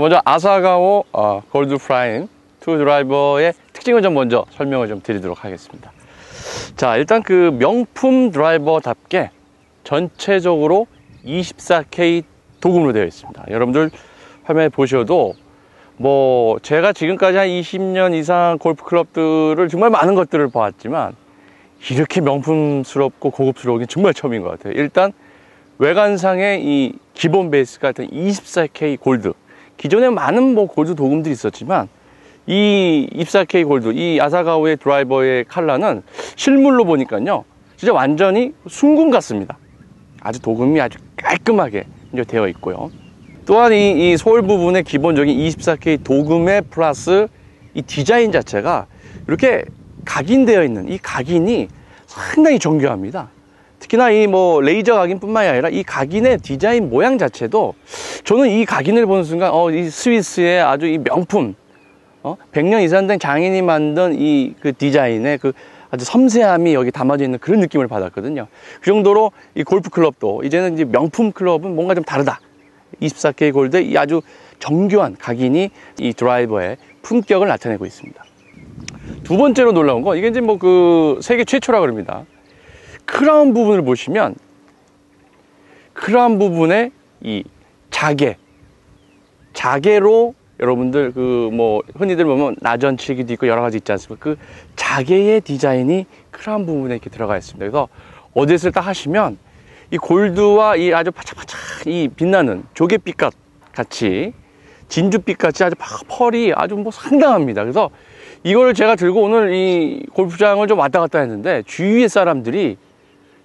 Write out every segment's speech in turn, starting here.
자, 먼저 아사가오 어, 골드 프라임 투 드라이버의 특징을 좀 먼저 설명을 좀 드리도록 하겠습니다. 자, 일단 그 명품 드라이버답게 전체적으로 24K 도금으로 되어 있습니다. 여러분들 화면에 보셔도 뭐 제가 지금까지 한 20년 이상 골프 클럽들을 정말 많은 것들을 보았지만 이렇게 명품스럽고 고급스러운 게 정말 처음인 것 같아요. 일단 외관상의 이 기본 베이스가 하여튼 24K 골드. 기존에 많은 뭐 골드 도금들이 있었지만 이 24K 골드, 이 아사가오의 드라이버의 칼라는 실물로 보니까요. 진짜 완전히 순금 같습니다. 아주 도금이 아주 깔끔하게 되어 있고요. 또한 이, 이 소울 부분의 기본적인 24K 도금에 플러스 이 디자인 자체가 이렇게 각인되어 있는 이 각인이 상당히 정교합니다. 특히나 이 뭐 레이저 각인뿐만이 아니라 이 각인의 디자인 모양 자체도 저는 이 각인을 보는 순간 어, 이 스위스의 아주 이 명품 어? 100년 이상 된 장인이 만든 이 그 디자인의 그 아주 섬세함이 여기 담아져 있는 그런 느낌을 받았거든요. 그 정도로 이 골프 클럽도 이제는 이제 명품 클럽은 뭔가 좀 다르다. 24K 골드 이 아주 정교한 각인이 이 드라이버의 품격을 나타내고 있습니다. 두 번째로 놀라운 건 이게 이제 뭐 그 세계 최초라 그럽니다. 크라운 부분을 보시면 크라운 부분에 이 자개, 자개로 여러분들 그 뭐 흔히들 보면 나전치기도 있고 여러 가지 있지 않습니까? 그 자개의 디자인이 크라운 부분에 이렇게 들어가 있습니다. 그래서 어디에서 딱 하시면 이 골드와 이 아주 바짝바짝 이 빛나는 조개빛 같이 진주빛 같이 아주 펄이 아주 뭐 상당합니다. 그래서 이걸 제가 들고 오늘 이 골프장을 좀 왔다 갔다 했는데 주위의 사람들이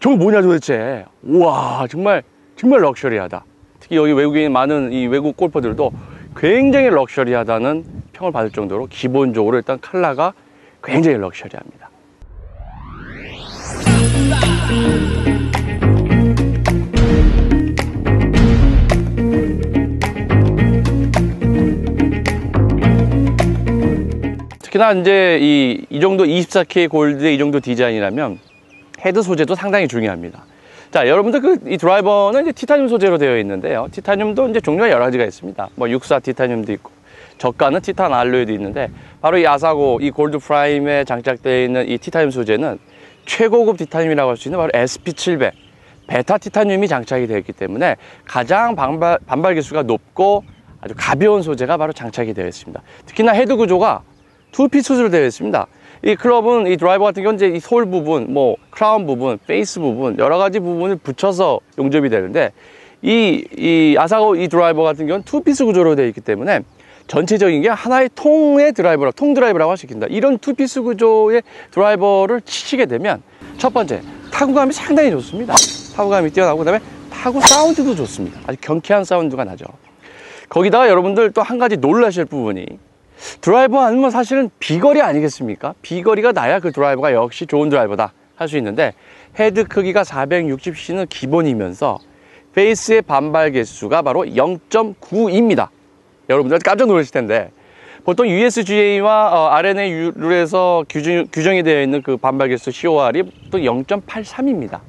저거 뭐냐 도대체? 우와 정말 정말 럭셔리하다. 특히 여기 외국인 많은 이 외국 골퍼들도 굉장히 럭셔리하다는 평을 받을 정도로 기본적으로 일단 칼라가 굉장히 럭셔리합니다. 특히나 이제 이, 이 정도 24K 골드의 이 정도 디자인이라면 헤드 소재도 상당히 중요합니다. 자, 여러분들 그 이 드라이버는 이제 티타늄 소재로 되어 있는데요. 티타늄도 이제 종류가 여러 가지가 있습니다. 뭐 육사 티타늄도 있고 저가는 티탄 알로이도 있는데 바로 이 아사고 이 골드 프라임에 장착되어 있는 이 티타늄 소재는 최고급 티타늄이라고 할 수 있는 바로 SP700 베타 티타늄이 장착이 되어 있기 때문에 가장 반발, 반발 기수가 높고 아주 가벼운 소재가 바로 장착이 되어 있습니다. 특히나 헤드 구조가 투피스로 되어 있습니다. 이 클럽은 이 드라이버 같은 경우는 이제 이 솔 부분, 뭐 크라운 부분, 페이스 부분 여러 가지 부분을 붙여서 용접이 되는데 이, 이 아사고 이 드라이버 같은 경우는 투피스 구조로 되어 있기 때문에 전체적인 게 하나의 통의 드라이버라 통 드라이버라고 할 수 있습니다. 이런 투피스 구조의 드라이버를 치시게 되면 첫 번째 타구감이 상당히 좋습니다. 타구감이 뛰어나고 그다음에 타구 사운드도 좋습니다. 아주 경쾌한 사운드가 나죠. 거기다가 여러분들 또 한 가지 놀라실 부분이 드라이버 아니면 사실은 비거리 아니겠습니까? 비거리가 나야 그 드라이버가 역시 좋은 드라이버다 할 수 있는데 헤드 크기가 460cc는 기본이면서 페이스의 반발 개수가 바로 0.9입니다. 여러분들 깜짝 놀라실 텐데 보통 USGA와 어, RNA 룰에서 규정, 규정 이 되어 있는 그 반발 개수 COR이 또 0.83입니다.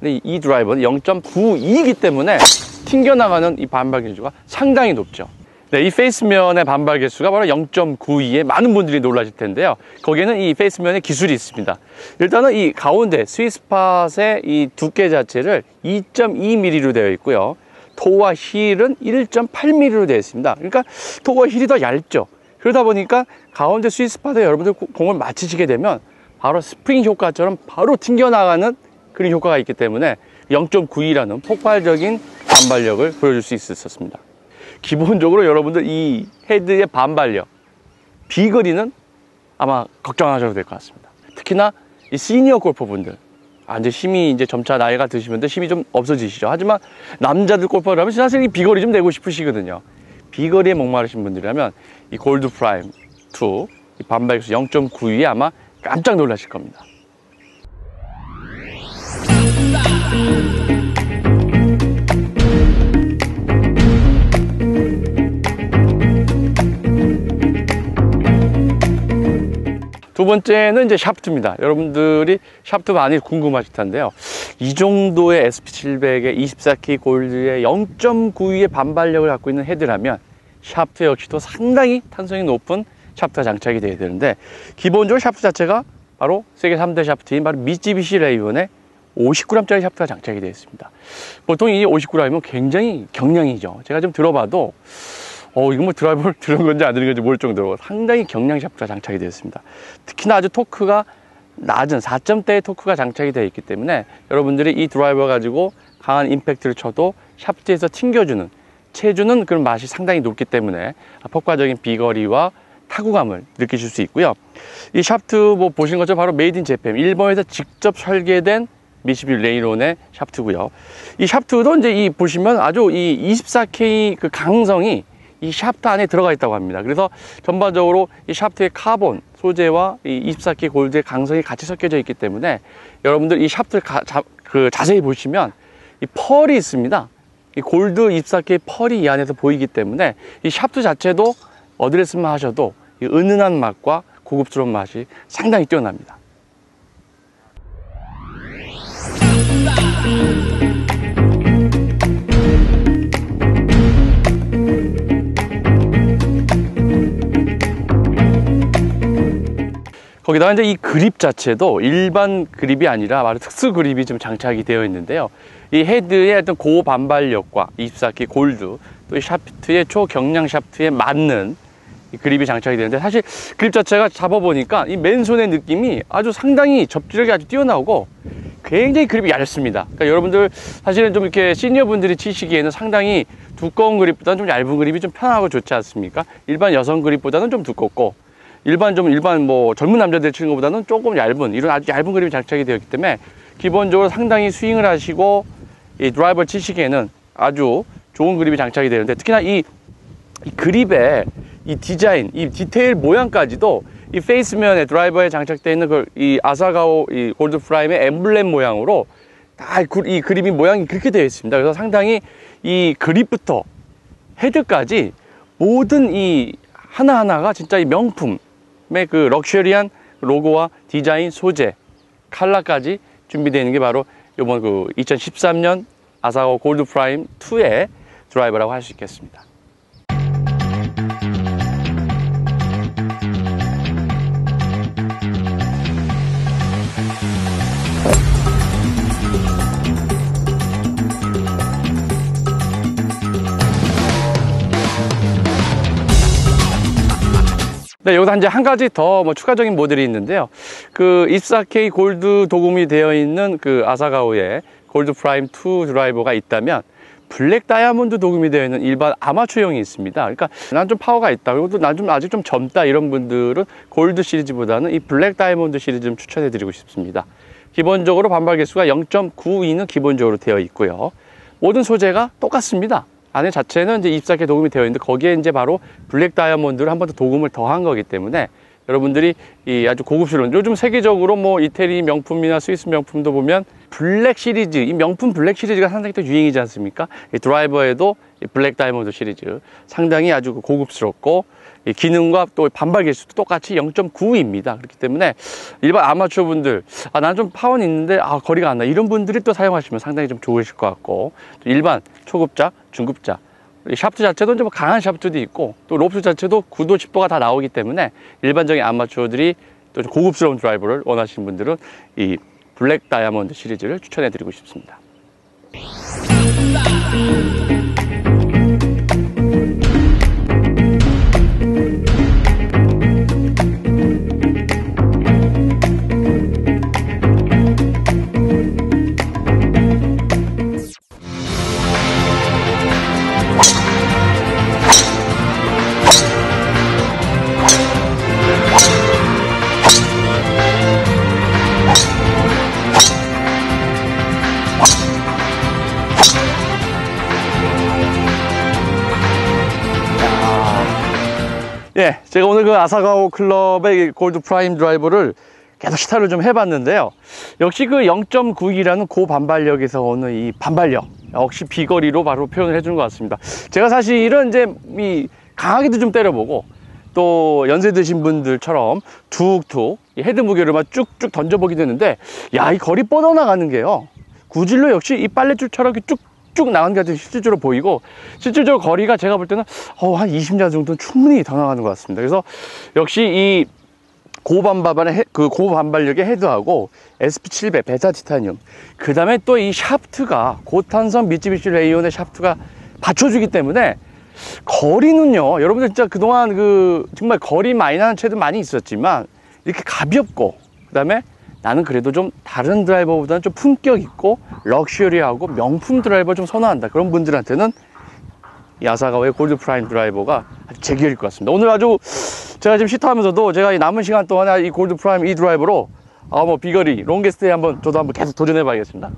근데 이 드라이버는 0.92이기 때문에 튕겨나가는 이 반발 개수가 상당히 높죠. 네, 이 페이스면의 반발 개수가 바로 0.92에 많은 분들이 놀라실 텐데요. 거기에는 이 페이스면의 기술이 있습니다. 일단은 이 가운데 스위스팟의 이 두께 자체를 2.2mm로 되어 있고요. 토와 힐은 1.8mm로 되어 있습니다. 그러니까 토와 힐이 더 얇죠. 그러다 보니까 가운데 스위스팟에 여러분들 공을 맞추시게 되면 바로 스프링 효과처럼 바로 튕겨나가는 그런 효과가 있기 때문에 0.92라는 폭발적인 반발력을 보여줄 수 있었습니다. 기본적으로 여러분들 이 헤드의 반발력, 비거리는 아마 걱정 안 하셔도 될 것 같습니다. 특히나 이 시니어 골퍼분들, 아, 이제 힘이 이제 점차 나이가 드시면 힘이 좀 없어지시죠. 하지만 남자들 골퍼라면 사실 이 비거리 좀 내고 싶으시거든요. 비거리에 목마르신 분들이라면 이 골드 프라임 2, 이 반발격수 0.92에 아마 깜짝 놀라실 겁니다. 두 번째는 이제 샤프트입니다. 여러분들이 샤프트 많이 궁금하실 텐데요. 이 정도의 SP700의 24K 골드의 0.92의 반발력을 갖고 있는 헤드라면 샤프트 역시도 상당히 탄성이 높은 샤프트가 장착이 되어야 되는데 기본적으로 샤프트 자체가 바로 세계 3대 샤프트인 바로 미쯔비시 레이븐의 50g짜리 샤프트가 장착이 되어 있습니다. 보통 이 50g이면 굉장히 경량이죠. 제가 좀 들어봐도 어, 이거 뭐 드라이버를 들은 건지 안 들은 건지 모를 정도로 상당히 경량 샤프트가 장착이 되어 있습니다. 특히나 아주 토크가 낮은 4점대의 토크가 장착이 되어 있기 때문에 여러분들이 이 드라이버 가지고 강한 임팩트를 쳐도 샤프트에서 튕겨주는 체주는 그런 맛이 상당히 높기 때문에 폭발적인 비거리와 타구감을 느끼실 수 있고요. 이 샤프트 뭐 보신 것처럼 바로 메이드 인 제팸 일본에서 직접 설계된 미시비 레이론의 샤프트고요. 이 샤프트도 이제 이 보시면 아주 이 24K 그 강성이 이 샤프트 안에 들어가 있다고 합니다. 그래서 전반적으로 이 샤프트의 카본 소재와 이 24K 골드의 강성이 같이 섞여져 있기 때문에 여러분들 이 샤프트를 가, 자, 그 자세히 보시면 이 펄이 있습니다. 이 골드 24K 펄이 이 안에서 보이기 때문에 이 샤프트 자체도 어드레스만 하셔도 이 은은한 맛과 고급스러운 맛이 상당히 뛰어납니다. 거기다가 이제 이 그립 자체도 일반 그립이 아니라 바로 특수 그립이 좀 장착이 되어 있는데요. 이 헤드의 어떤 고반발력과 24K 골드 또이 샤프트의 초경량 샤프트에 맞는 이 그립이 장착이 되는데 사실 그립 자체가 잡아보니까 이 맨손의 느낌이 아주 상당히 접지력이 아주 뛰어나고 굉장히 그립이 얇습니다. 그러니까 여러분들 사실은 좀 이렇게 시니어 분들이 치시기에는 상당히 두꺼운 그립보다는 좀 얇은 그립이 좀 편하고 좋지 않습니까? 일반 여성 그립보다는 좀 두껍고 일반 좀 일반 뭐 젊은 남자들 치는 것보다는 조금 얇은 이런 아주 얇은 그립이 장착이 되었기 때문에 기본적으로 상당히 스윙을 하시고 이 드라이버 치시기에는 아주 좋은 그립이 장착이 되는데 특히나 이, 이 그립의 이 디자인, 이 디테일 모양까지도 이 페이스면에 드라이버에 장착되어 있는 그 이 아사가오 이 골드 프라임의 엠블렘 모양으로 다 이 그립이 모양이 그렇게 되어 있습니다. 그래서 상당히 이 그립부터 헤드까지 모든 이 하나하나가 진짜 이 명품의 그 럭셔리한 로고와 디자인, 소재, 칼라까지 준비되어 있는 게 바로 이번 그 2013년 아사고 골드 프라임 2의 드라이버라고 할 수 있겠습니다. 네, 여기서 이제 한 가지 더 뭐 추가적인 모델이 있는데요. 그 24K 골드 도금이 되어 있는 그 아사가오의 골드 프라임 2 드라이버가 있다면 블랙 다이아몬드 도금이 되어 있는 일반 아마추어형이 있습니다. 그러니까 난 좀 파워가 있다. 그리고 또난좀 아직 좀 젊다 이런 분들은 골드 시리즈보다는 이 블랙 다이아몬드 시리즈 좀 추천해 드리고 싶습니다. 기본적으로 반발 개수가 0.92는 기본적으로 되어 있고요. 모든 소재가 똑같습니다. 안에 자체는 이제 입사계 도금이 되어 있는데 거기에 이제 바로 블랙 다이아몬드를 한 번 더 도금을 더한 거기 때문에 여러분들이 이 아주 고급스러운 요즘 세계적으로 뭐 이태리 명품이나 스위스 명품도 보면 블랙 시리즈 이 명품 블랙 시리즈가 상당히 또 유행이지 않습니까? 이 드라이버에도 이 블랙 다이아몬드 시리즈 상당히 아주 고급스럽고 이 기능과 또 반발 개수도 똑같이 0.9입니다. 그렇기 때문에 일반 아마추어 분들 아 나는 좀 파워는 있는데 아 거리가 안 나 이런 분들이 또 사용하시면 상당히 좀 좋으실 것 같고 일반 초급자, 중급자 샤프트 자체도 이제 뭐 강한 샤프트도 있고 또 롭스 자체도 9도 10도가 다 나오기 때문에 일반적인 아마추어들이 또 고급스러운 드라이버를 원하시는 분들은 이 블랙 다이아몬드 시리즈를 추천해 드리고 싶습니다. 예, 제가 오늘 그 아사가오 클럽의 골드 프라임 드라이버를 계속 시타를 좀 해봤는데요. 역시 그 0.9이라는 고반발력에서 오는 이 반발력, 역시 비거리로 바로 표현을 해주는 것 같습니다. 제가 사실은 이제 이 강하게도 좀 때려보고 또 연세 드신 분들처럼 툭툭 헤드 무게를만 쭉쭉 던져보기도 했는데 야, 이 거리 뻗어나가는 게요. 구질로 역시 이 빨래줄처럼 쭉쭉 나간 게 실질적으로 보이고 실질적으로 거리가 제가 볼 때는 어, 한 20야 정도는 충분히 더 나가는 것 같습니다. 그래서 역시 이 고반발의 헤- 그 고반발력의 헤드하고 SP700 베타 티타늄 그 다음에 또 이 샤프트가 고탄성 미쯔비시 레이온의 샤프트가 받쳐주기 때문에 거리는요 여러분들 진짜 그동안 그 정말 거리 많이 나는 차도 많이 있었지만 이렇게 가볍고 그 다음에 나는 그래도 좀 다른 드라이버보다는 좀 품격 있고 럭셔리하고 명품 드라이버 좀 선호한다 그런 분들한테는 야사가와의 골드 프라임 드라이버가 아주 제격일 것 같습니다. 오늘 아주 제가 지금 시타하면서도 제가 이 남은 시간 동안에 이 골드 프라임 이 드라이버로 아 뭐 비거리 롱게스트에 한번 저도 한번 계속 도전해 봐야겠습니다.